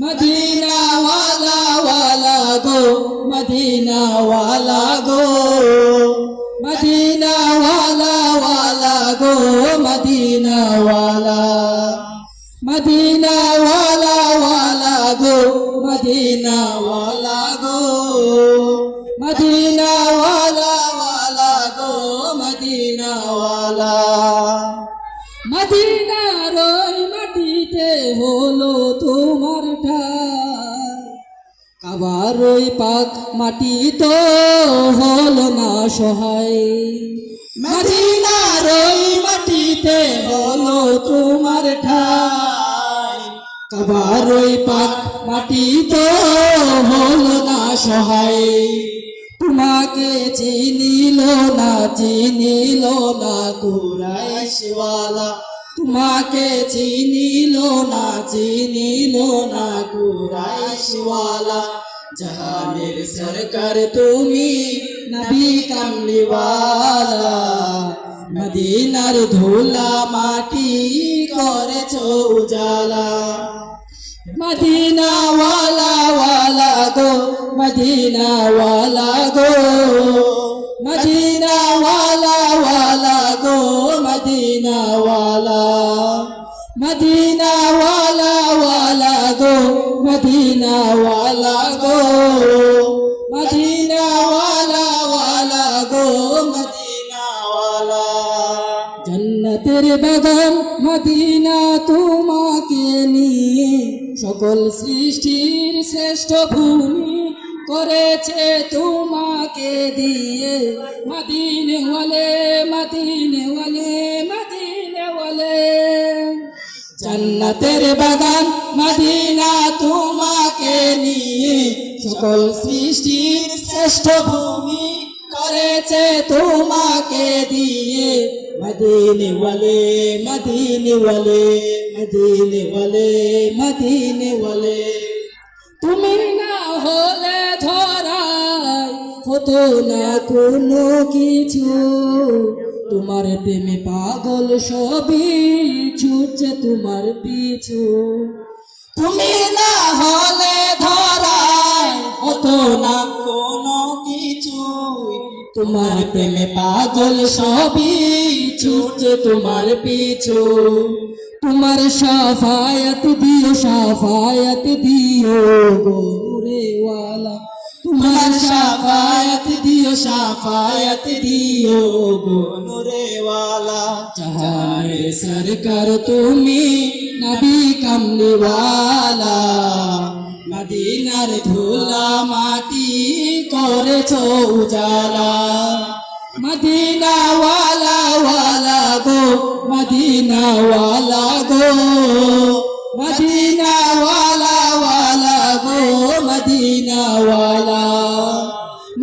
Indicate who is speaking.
Speaker 1: Medina ওয়ালা গো Medina ওয়ালা গো Medina ওয়ালা গো মদিনা ওয়ালা মদিনা ওয়ালা গো মদিনা ওয়ালা গো মদিনা ওয়ালা গো মদিনা মদিনার মাটিতে হলো তোমার কাবার ওই পাক মাটি তো হল না সহায়। ওই মাটিতে হলো তোমার ঠাই। ওই পাক মাটি তো হলো না সহায়। তোমাকে চিনিল না চিনিল না কুরাইশওয়ালা। তোমাকে চিনিল না চিনিল না কুরাইশওয়ালা। জাহানের সরকার তুমি নবী কামলিওয়ালা। মদিনার ধুলা মাটি করেছ উজালা। মদিনা ওয়ালা ওয়ালা গো মদিনা ওয়ালা গো। মদিনা ওয়ালা ওয়ালা গো মদিনা ওয়ালা ওয়ালা গো মদিনা ওয়ালা গো মদিনা ওয়ালা ওয়ালা গো মদিনা ওয়ালা জন্নতের বেগম মদিনা তোমাকে নিয়ে সকল সৃষ্টির শ্রেষ্ঠ ভূমি করেছে তোমাকে দিয়ে। মদিনে ওয়ালে মদিনে জান্নাতের বাগান, মদিনা তোমাকে নিয়ে সকল সৃষ্টির শ্রেষ্ঠ ভূমি করেছে তোমাকে দিয়ে। মদিনে বলে মদিনে বলে মদিনে বলে মদিনে ওয়ালে তুমি না হলে ধরাই হতো না কোনো কিছু। তোমার প্রেমে পাগল সবই ছুটছে তোমার পিছু। তুমি না হলে ধরাই হতো না কোনো কিছু তোমার প্রেমে পাগল সবই ছুটছে তোমার পিছু। তোমার সাফায়াত দিও সাফায়াত দিও গো নূরেওয়ালা। তোমার সাফায়াত দিও সাফায়াত দিও গো নূরেওয়ালা। জাহানের সরকার তুমি নবী কামলিওয়ালা। মদিনার ধুলা মাটি করেছ উজালা। মদিনা ওয়ালা গো মদিনা ওয়ালা গো।